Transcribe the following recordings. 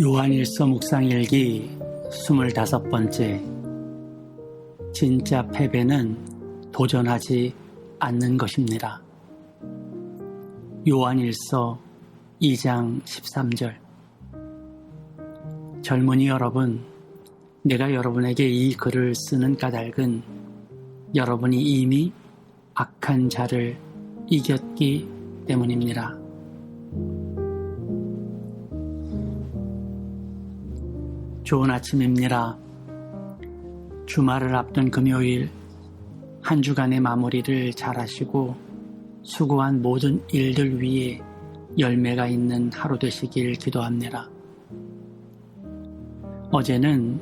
요한일서 묵상일기 25번째 진짜 패배는 도전하지 않는 것입니다. 요한일서 2장 13절 젊은이 여러분, 내가 여러분에게 이 글을 쓰는 까닭은 여러분이 이미 악한 자를 이겼기 때문입니다. 좋은 아침입니다. 주말을 앞둔 금요일 한 주간의 마무리를 잘 하시고 수고한 모든 일들 위에 열매가 있는 하루 되시길 기도합니다. 어제는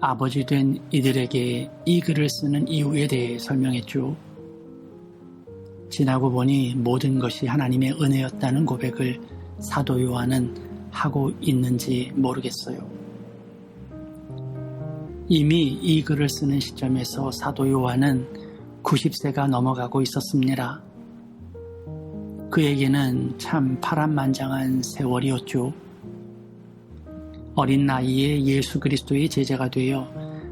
아버지 된 이들에게 이 글을 쓰는 이유에 대해 설명했죠. 지나고 보니 모든 것이 하나님의 은혜였다는 고백을 사도 요한은 하고 있는지 모르겠어요. 이미 이 글을 쓰는 시점에서 사도 요한은 90세가 넘어가고 있었습니다. 그에게는 참 파란만장한 세월이었죠. 어린 나이에 예수 그리스도의 제자가 되어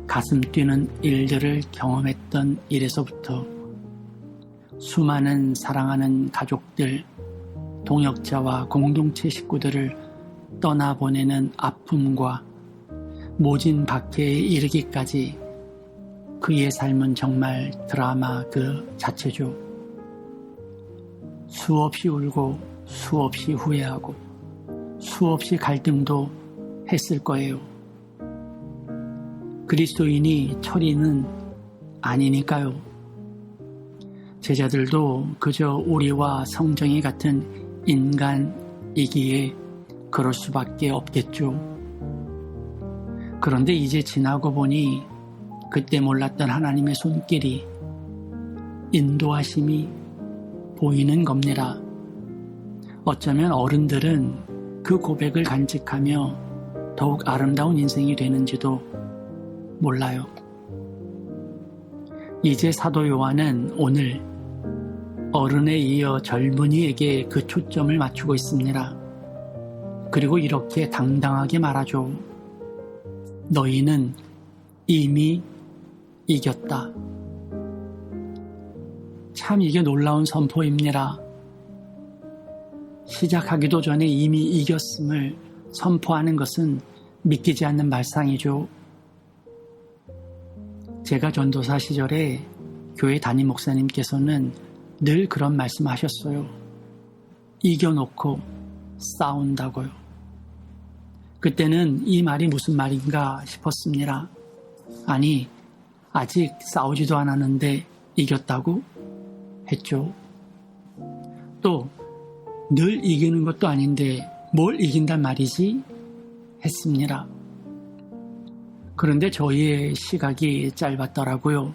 가슴 뛰는 일들을 경험했던 일에서부터 수많은 사랑하는 가족들, 동역자와 공동체 식구들을 떠나보내는 아픔과 모진 박해에 이르기까지 그의 삶은 정말 드라마 그 자체죠. 수없이 울고 수없이 후회하고 수없이 갈등도 했을 거예요. 그리스도인이 철이는 아니니까요. 제자들도 그저 우리와 성정이 같은 인간이기에 그럴 수밖에 없겠죠. 그런데 이제 지나고 보니 그때 몰랐던 하나님의 손길이 인도하심이 보이는 겁니다. 어쩌면 어른들은 그 고백을 간직하며 더욱 아름다운 인생이 되는지도 몰라요. 이제 사도 요한은 오늘 어른에 이어 젊은이에게 그 초점을 맞추고 있습니다. 그리고 이렇게 당당하게 말하죠. 너희는 이미 이겼다. 참 이게 놀라운 선포입니다. 시작하기도 전에 이미 이겼음을 선포하는 것은 믿기지 않는 말상이죠. 제가 전도사 시절에 교회 담임 목사님께서는 늘 그런 말씀 하셨어요. 이겨놓고 싸운다고요. 그때는 이 말이 무슨 말인가 싶었습니다. 아니, 아직 싸우지도 않았는데 이겼다고 했죠. 또, 늘 이기는 것도 아닌데 뭘 이긴단 말이지? 했습니다. 그런데 저희의 시각이 짧았더라고요.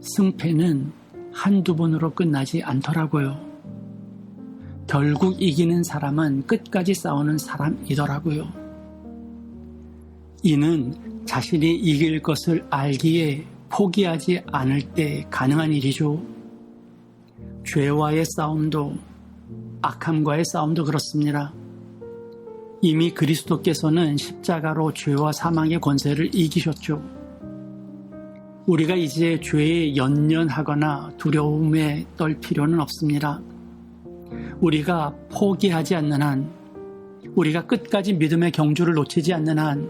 승패는 한두 번으로 끝나지 않더라고요. 결국 이기는 사람은 끝까지 싸우는 사람이더라고요. 이는 자신이 이길 것을 알기에 포기하지 않을 때 가능한 일이죠. 죄와의 싸움도 악함과의 싸움도 그렇습니다. 이미 그리스도께서는 십자가로 죄와 사망의 권세를 이기셨죠. 우리가 이제 죄에 연연하거나 두려움에 떨 필요는 없습니다. 우리가 포기하지 않는 한, 우리가 끝까지 믿음의 경주를 놓치지 않는 한,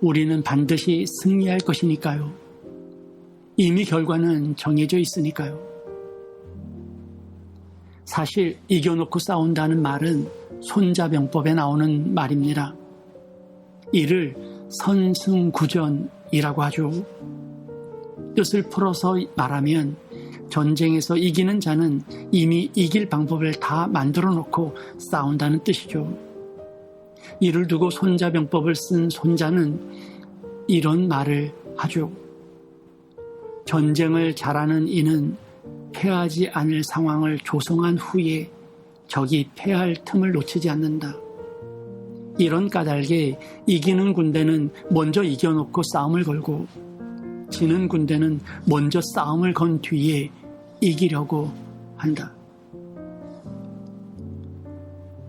우리는 반드시 승리할 것이니까요. 이미 결과는 정해져 있으니까요. 사실 이겨놓고 싸운다는 말은 손자병법에 나오는 말입니다. 이를 선승구전이라고 하죠. 뜻을 풀어서 말하면 전쟁에서 이기는 자는 이미 이길 방법을 다 만들어 놓고 싸운다는 뜻이죠. 이를 두고 손자병법을 쓴 손자는 이런 말을 하죠. 전쟁을 잘하는 이는 패하지 않을 상황을 조성한 후에 적이 패할 틈을 놓치지 않는다. 이런 까닭에 이기는 군대는 먼저 이겨놓고 싸움을 걸고 지는 군대는 먼저 싸움을 건 뒤에 이기려고 한다.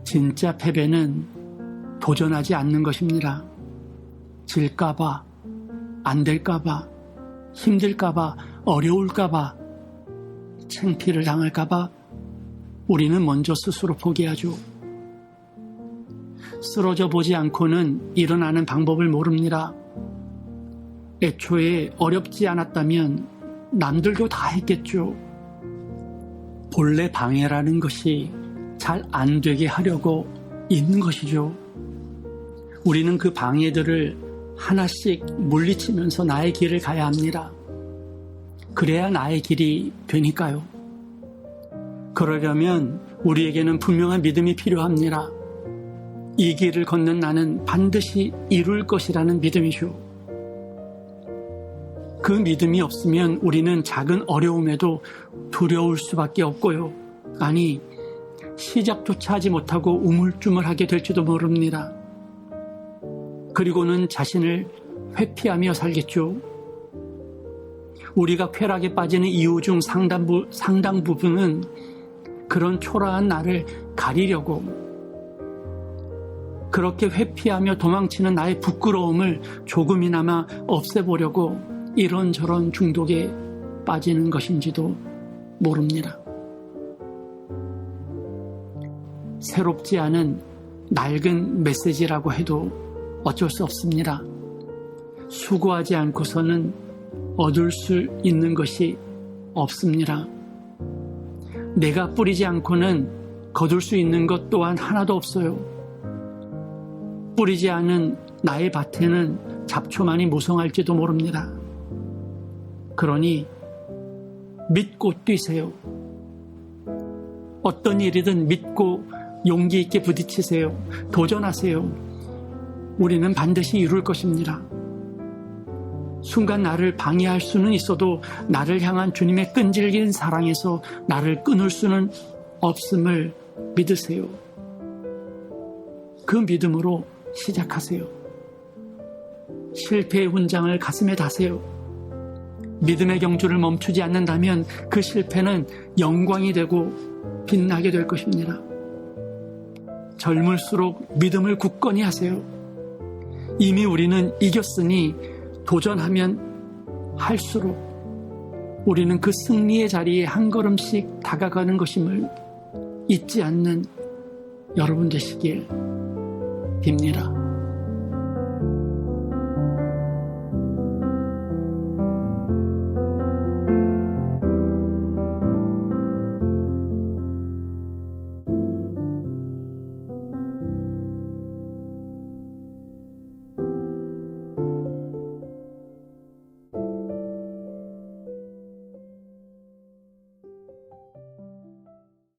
진짜 패배는 도전하지 않는 것입니다. 질까봐, 안 될까봐, 힘들까봐, 어려울까봐, 창피를 당할까봐 우리는 먼저 스스로 포기하죠. 쓰러져 보지 않고는 일어나는 방법을 모릅니다. 애초에 어렵지 않았다면 남들도 다 했겠죠. 본래 방해라는 것이 잘 안 되게 하려고 있는 것이죠. 우리는 그 방해들을 하나씩 물리치면서 나의 길을 가야 합니다. 그래야 나의 길이 되니까요. 그러려면 우리에게는 분명한 믿음이 필요합니다. 이 길을 걷는 나는 반드시 이룰 것이라는 믿음이죠. 그 믿음이 없으면 우리는 작은 어려움에도 두려울 수밖에 없고요. 아니, 시작조차 하지 못하고 우물쭈물하게 될지도 모릅니다. 그리고는 자신을 회피하며 살겠죠. 우리가 쾌락에 빠지는 이유 중 상당, 상당 부분은 그런 초라한 나를 가리려고 그렇게 회피하며 도망치는 나의 부끄러움을 조금이나마 없애보려고 이런저런 중독에 빠지는 것인지도 모릅니다. 새롭지 않은 낡은 메시지라고 해도 어쩔 수 없습니다. 수고하지 않고서는 얻을 수 있는 것이 없습니다. 내가 뿌리지 않고는 거둘 수 있는 것 또한 하나도 없어요. 뿌리지 않은 나의 밭에는 잡초만이 무성할지도 모릅니다. 그러니 믿고 뛰세요. 어떤 일이든 믿고 용기 있게 부딪히세요. 도전하세요. 우리는 반드시 이룰 것입니다. 순간 나를 방해할 수는 있어도 나를 향한 주님의 끈질긴 사랑에서 나를 끊을 수는 없음을 믿으세요. 그 믿음으로 시작하세요. 실패의 훈장을 가슴에 다세요. 믿음의 경주를 멈추지 않는다면 그 실패는 영광이 되고 빛나게 될 것입니다. 젊을수록 믿음을 굳건히 하세요. 이미 우리는 이겼으니 도전하면 할수록 우리는 그 승리의 자리에 한 걸음씩 다가가는 것임을 잊지 않는 여러분 되시길 빕니다.